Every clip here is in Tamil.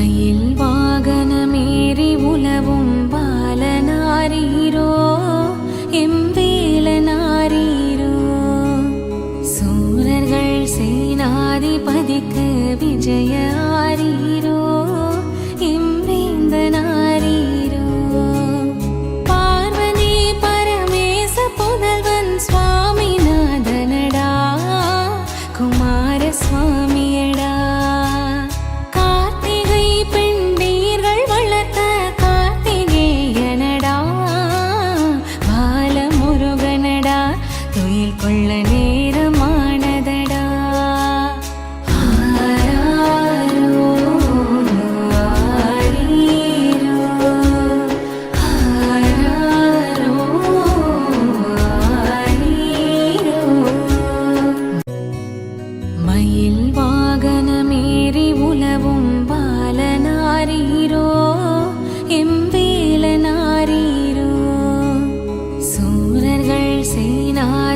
மயில் வாகனமேறி உலவும் பாலனாரீரோ? எம்பேலனாரீரோ சூரர்கள் சேனாதிபதிக்கு விஜய சுவாமியடா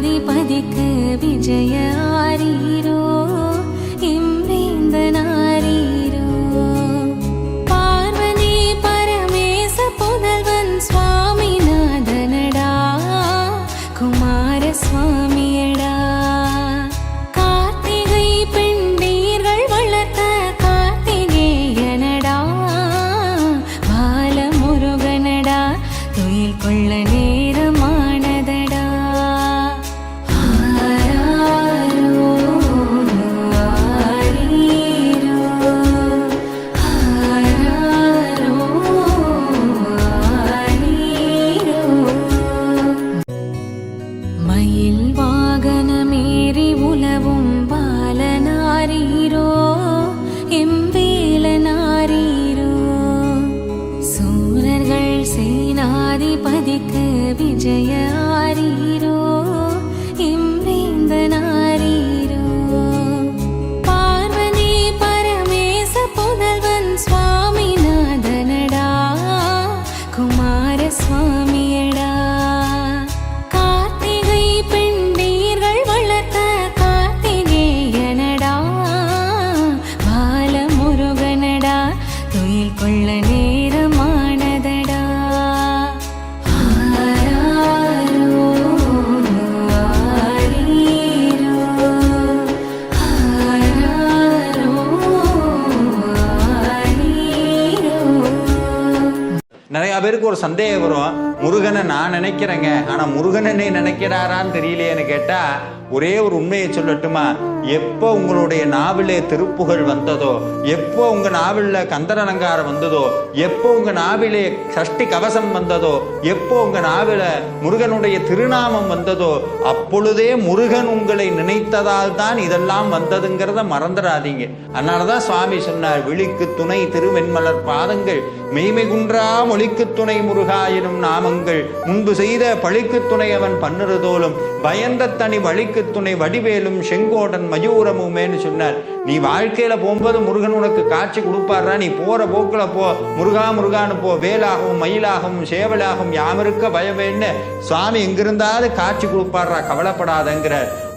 சேனாதிபதிக்கு விஜய ஆரீரோ எம்பேந்தனாரீரோ பார்வதி பரமேச புதல்வன் சுவாமிநாதனடா குமார சுவாமியடா சேனாதிபதிக்கு விஜய ஆரீரோ எம்பேந்தனாரீரோ பார்வதி பரமேச புதல்வன் சுவாமி நாதனடா குமார சுவாமியடா கார்த்திகை பெண்டீர்கள் வளர்த்த கார்த்திகேயனடா? பாலமுருகனடா? துயில் கொள்ளனே நிறையா பேருக்கு ஒரு சந்தேகம் வரும். முருகனை நான் நினைக்கிறேங்க. ஆனா முருகன் என்னை நினைக்கிறாரான்னு தெரியலையேன்னு கேட்டா ஒரே ஒரு உண்மையை சொல்லட்டுமா? எப்போ உங்களுடைய நாவிலே திருப்புகழ் வந்ததோ எப்போ உங்க நாவில கந்தர் அலங்காரம் வந்ததோ எப்போ உங்க நாவிலே சஷ்டி கவசம் வந்ததோ எப்போ உங்க நாவில முருகனுடைய திருநாமம் வந்ததோ அப்பொழுதே முருகன் உங்களை நினைத்ததால் தான் இதெல்லாம் வந்ததுங்கிறத மறந்துடாதீங்க. அதனாலதான் சுவாமி சொன்னார் விழிக்கு துணை திருவெண்மலர் பாதங்கள் மெய்மை குன்றா மொழிக்கு துணை முருகா எனும் நாமங்கள் முன்பு செய்த பழிக்கு துணை அவன் பன்னிருதோலும் பயந்த தனி வழிக்கு துணை வடிவேலும் செங்கோடன் மயூரமுமேன்னு சொன்னார். நீ வாழ்க்கையில போகும்போது முருகன் உனக்கு காட்சி கொடுப்பாரா நீ போற போக்குல போ. முருகா முருகான்னு போ. வேலாகவும் மயிலாகவும் சேவலாகவும் யாமிருக்க பயவேன்னு சுவாமி எங்கிருந்தாலும் காட்சி கொடுப்பாரா கவலைப்படாதங்கிறார்.